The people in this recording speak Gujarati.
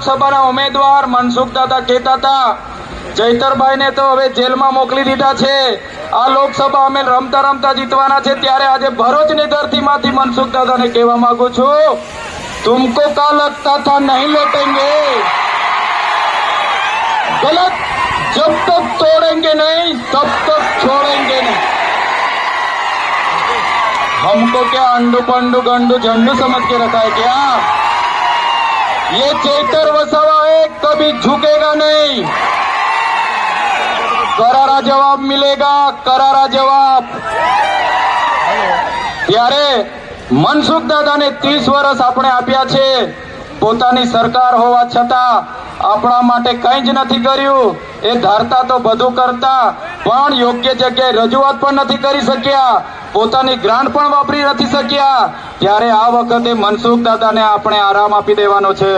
લોકસભાના ઉમેદવાર મનસુખ દાદા કહેતા હતા ચૈતરભાઈને તો હવે જેલમાં મોકલી દીધા છે આ લોકસભા અમે રમતા રમતા જીતવાના છે ત્યારે આજે ભરૂચની ધરતીમાંથી મનસુખ દાદાને કહેવા માંગુ છું तुमको का लगता था नहीं लौटेंगे गलत जब तक तोड़ेंगे नहीं तब तक छोड़ेंगे नहीं हमको क्या अंडू पंडू गंडू झंडू समझ के रखा है क्या ये चेतर वसावा है कभी झुकेगा नहीं करारा जवाब मिलेगा करारा जवाब ત્યારે મનસુખ દાદાને ત્રીસ વર્ષ આપણે આપ્યા છે પોતાની સરકાર હોવા છતાં આપણા માટે કંઈ જ નથી કર્યું એ ધારતા તો બધું કરતા પણ યોગ્ય જગ્યાએ રજૂઆત પણ નથી કરી શક્યા પોતાની ગ્રાન્ટ પણ વાપરી નથી શક્યા ત્યારે આ વખતે મનસુખ દાદાને આપણે આરામ આપી દેવાનો છે.